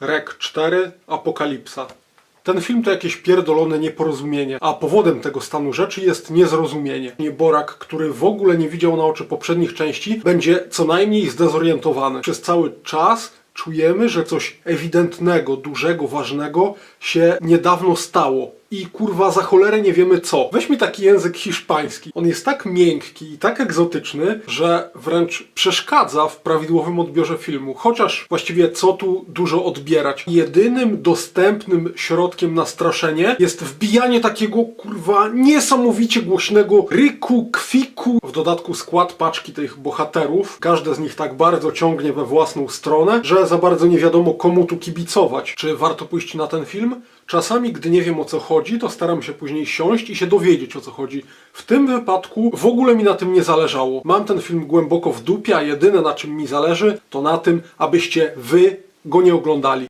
Rek 4 Apokalipsa. Ten film to jakieś pierdolone nieporozumienie, a powodem tego stanu rzeczy jest niezrozumienie. Nieborak, który w ogóle nie widział na oczy poprzednich części, będzie co najmniej zdezorientowany. Przez cały czas czujemy, że coś ewidentnego, dużego, ważnego się niedawno stało. I kurwa za cholerę nie wiemy co. Weźmy taki język hiszpański. On jest tak miękki i tak egzotyczny, że wręcz przeszkadza w prawidłowym odbiorze filmu. Chociaż właściwie co tu dużo odbierać. Jedynym dostępnym środkiem na straszenie jest wbijanie takiego kurwa niesamowicie głośnego ryku, kwiku. W dodatku skład paczki tych bohaterów. Każde z nich tak bardzo ciągnie we własną stronę, że za bardzo nie wiadomo komu tu kibicować. Czy warto pójść na ten film? Czasami, gdy nie wiem o co chodzi, to staram się później siąść i się dowiedzieć o co chodzi. W tym wypadku w ogóle mi na tym nie zależało. Mam ten film głęboko w dupie, a jedyne na czym mi zależy, to na tym, abyście wy go nie oglądali.